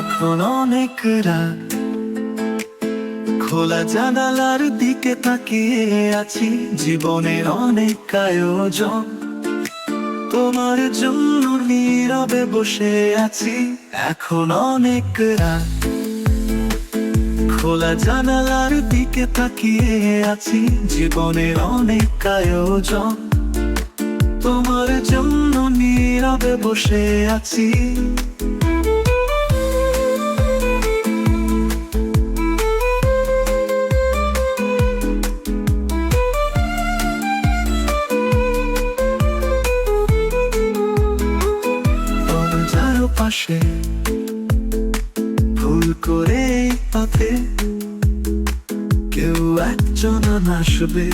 অনেক রাত। খোলা জানালার দিকে তাকিয়ে আছি। জীবনের অনেক আয়োজন। তোমার জন্য নীরবে বসে আছি। এখন অনেক রাত। খোলা জানালার দিকে তাকিয়ে আছি। জীবনের অনেক আয়োজন। তোমার জন্য নীরবে বসে আছি। পাশে। ভুল করে পথে কেউ একজন আসবে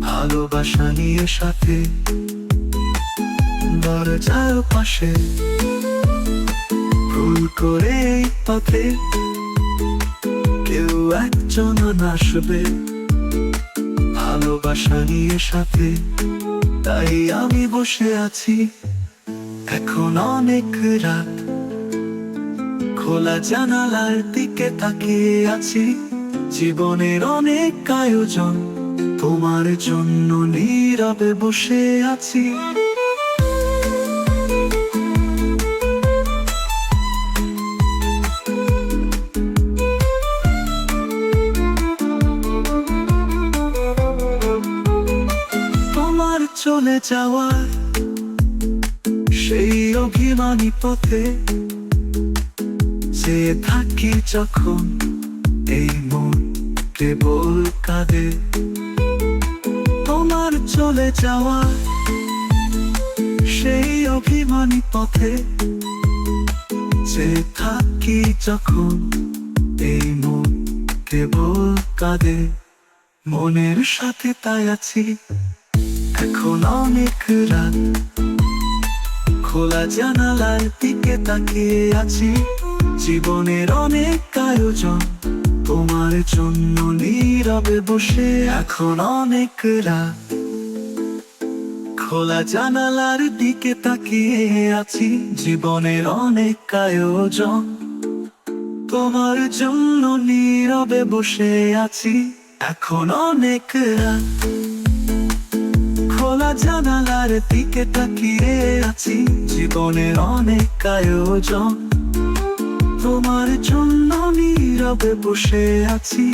ভালোবাসা নিয়ে সাথে। দরজার পাশে। ভুল করে পথে কেউ একজন আসবে ভালোবাসা নিয়ে সাথে। তাই আমি বসে আছি। এখন অনেক রাত। খোলা জানালার দিকে তাকিয়ে আছি। জীবনের অনেক আয়োজন, তোমার জন্য নীরবে বসে আছি। চলে যাওয়ার সেই অভিমানী পথে যে থাকি যখন এই মন কেবল কাঁদে তোমার চলে যাওয়া সেই অভিমানী পথে যে থাকি যখন এই মন কেবল কাঁদে মনের সাথে তাই আছি, এখন অনেক রাত। খোলা জানালার দিকে তাকিয়ে আছি। জীবনের অনেক আয়োজন তোমার জন্য নীরবে বসে এখন অনেক রাত। খোলা জানালার দিকে তাকিয়ে আছি, জীবনের অনেক আয়োজন তোমার জন্য নীরবে বসে আছি, এখন অনেক রাত। জানালার দিকে তাকিয়ে আছি। জীবনের অনেক আয়োজন। তোমার জন্য নীরবে বসে আছি।